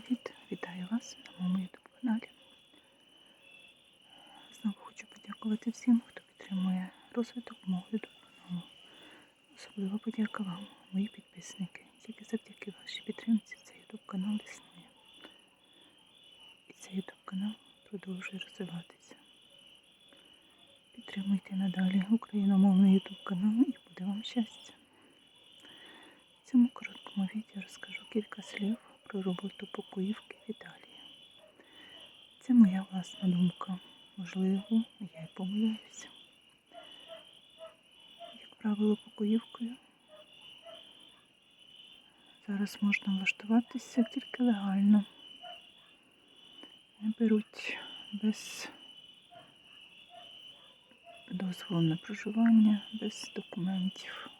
привіт! Вітаю вас на моєму YouTube каналі. Знову хочу подякувати всім, хто підтримує розвиток мого YouTube каналу. Особливо подяка вам, мої підписники. Тільки завдяки вашій підтримці цей YouTube канал існує. І цей YouTube канал продовжує розвиватися. Підтримуйте надалі україномовний YouTube канал і буде вам щастя. В цьому короткому відео розкажу кілька слів про роботу покоївки в Італії. Це моя власна думка. Можливо, я й помиляюся. Як правило, покоївкою зараз можна влаштуватися тільки легально. Не беруть без дозволу на проживання, без документів.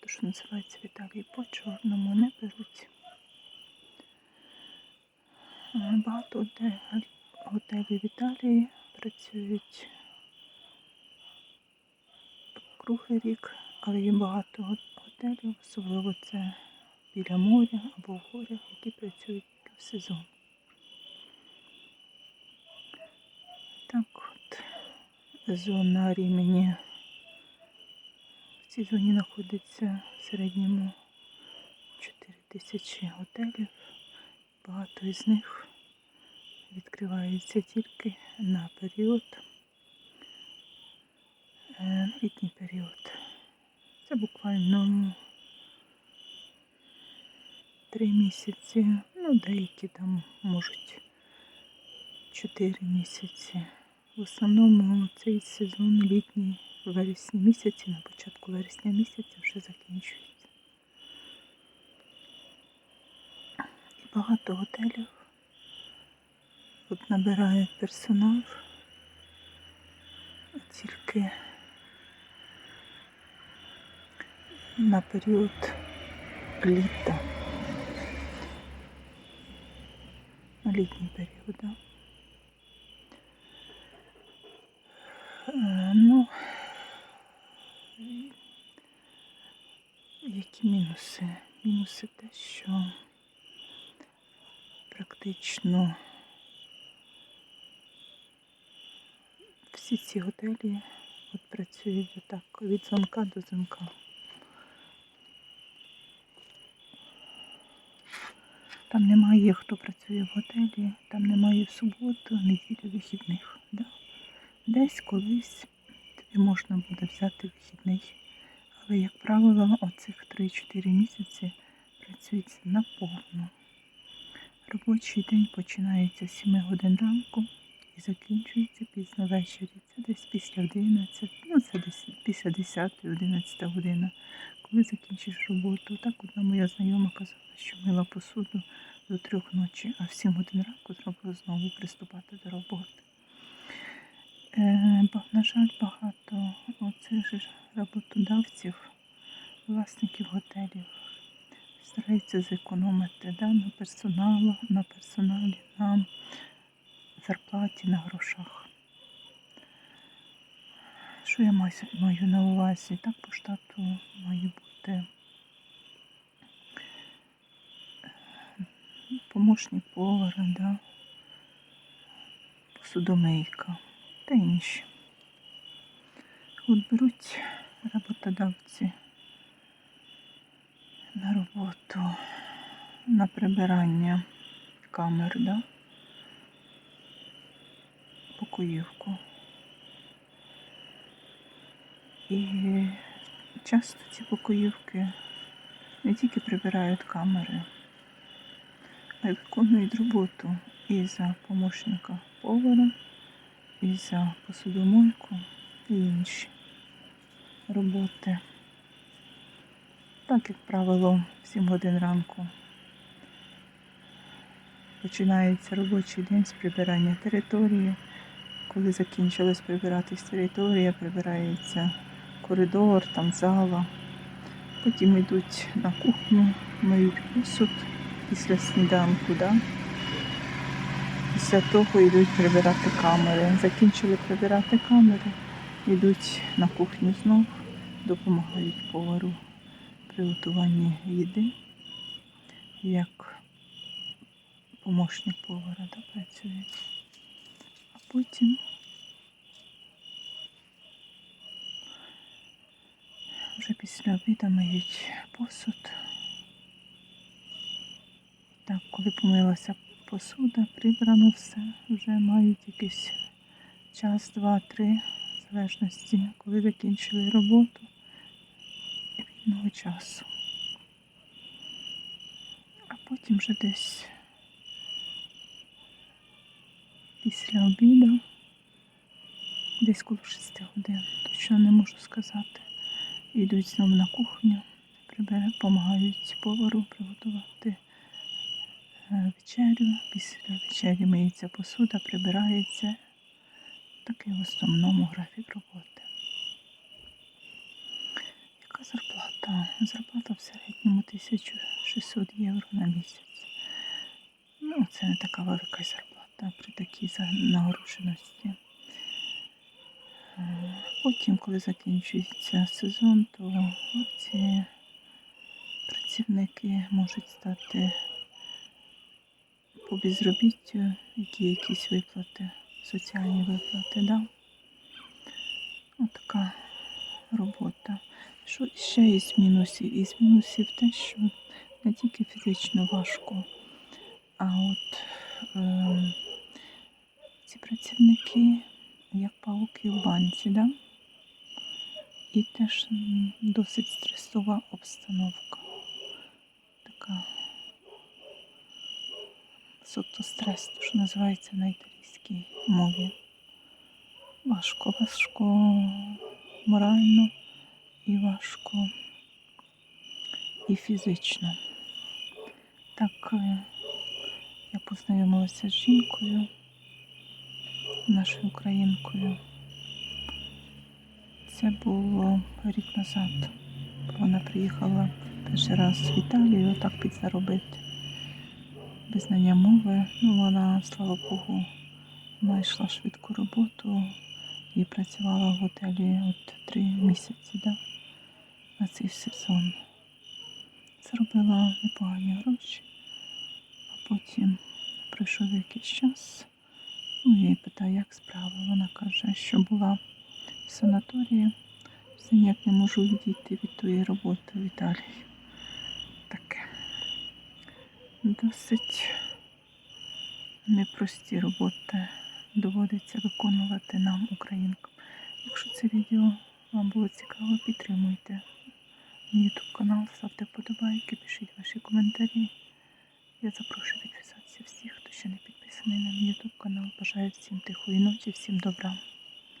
То, що називається в Італії по чорному, не беруть. Е, Багато готелів в Італії працюють круглий рік, але є багато готелів, особливо це біля моря або в горах, які працюють в сезон. Так от, зона Рімені. В цій зоні знаходиться в середньому 4 тисячі готелів. Багато із них відкриваються тільки на період, е, літній період. Це буквально три місяці, ну деякі там можуть чотири місяці. В основному цей сезон літній в вересні місяці, на початку вересня місяця вже закінчується. І багато готелів от набирають персонал тільки на період літа. На літній період, да. Е, Ну, які мінуси? Мінуси те, що практично всі ці готелі от працюють отак від дзвонка до дзвонка. Там немає хто працює в готелі, там немає в суботу, неділю вихідних. Да? Десь колись тобі можна буде взяти вихідний. Але, як правило, оцих 3-4 місяці працюють наповну. Робочий день починається з 7 годин ранку і закінчується пізно ввечері. Це десь після 11, ну це десь після 10-11 година, коли закінчиш роботу. Так одна моя знайома казала, що мила посуду до трьох ночі, а в 7 годин ранку треба знову приступати до роботи. Е, на жаль, багато оцих же роботодавців, власників готелів стараються зекономити да, на персоналу, на персоналі, на зарплаті, на грошах. Що я маю, на увазі? Так по штату має бути помощник повара, да, посудомийка та інші. От беруть роботодавці на роботу, на прибирання камер, да? Покоївку. І часто ці покоївки не тільки прибирають камери, а й виконують роботу і за помощника повара, і за посудомойку, і інші роботи. Так, як правило, в 7 годин ранку починається робочий день з прибирання території. Коли закінчилась прибиратись територія, прибирається коридор, там зала. Потім йдуть на кухню, миють посуд після сніданку. Да? Після того йдуть прибирати камери. Закінчили прибирати камери, йдуть на кухню знов, допомагають повару при готуванні їди. Як помощник повара да, працюють. А потім вже після обіду миють посуд. Так, коли помилася посуда, прибрано все, вже мають якийсь час, два, три, в залежності, коли закінчили роботу і вільного часу. А потім вже десь після обіду, десь коло 6 годин, точно не можу сказати. Йдуть знову на кухню, допомагають повару приготувати е, вечерю. Після вечері миється посуда, прибирається. Такий в основному графік роботи. Яка зарплата? Зарплата в середньому 1600 євро на місяць. Ну, це не така велика зарплата при такій нагруженості. Потім, коли закінчується сезон, то ці працівники можуть стати по безробіттю, які якісь виплати, соціальні виплати, да? Отака робота. Що ще із мінусів? Із мінусів те, що не тільки фізично важко, а от е, ці працівники як пауки в банці, да? І теж досить стресова обстановка. Така суто стрес, то що називається на італійській мові. Важко, важко морально і важко і фізично. Так е, я познайомилася з жінкою, нашою українкою. Це було рік назад. Вона приїхала перший раз в Італію, так підзаробити. Без знання мови. Ну, вона, слава Богу, знайшла швидку роботу і працювала в готелі от три місяці да, на цей сезон. Заробила непогані гроші, а потім пройшов якийсь час. Ну, я її питаю, як справи. Вона каже, що була санаторії, все ніяк не можу відійти від тої роботи в Італії. Таке досить непрості роботи доводиться виконувати нам, українкам. Якщо це відео вам було цікаво, підтримуйте мій YouTube канал, ставте вподобайки, пишіть ваші коментарі. Я запрошую підписатися всіх, хто ще не підписаний на мій YouTube канал. Бажаю всім тихої ночі, всім добра.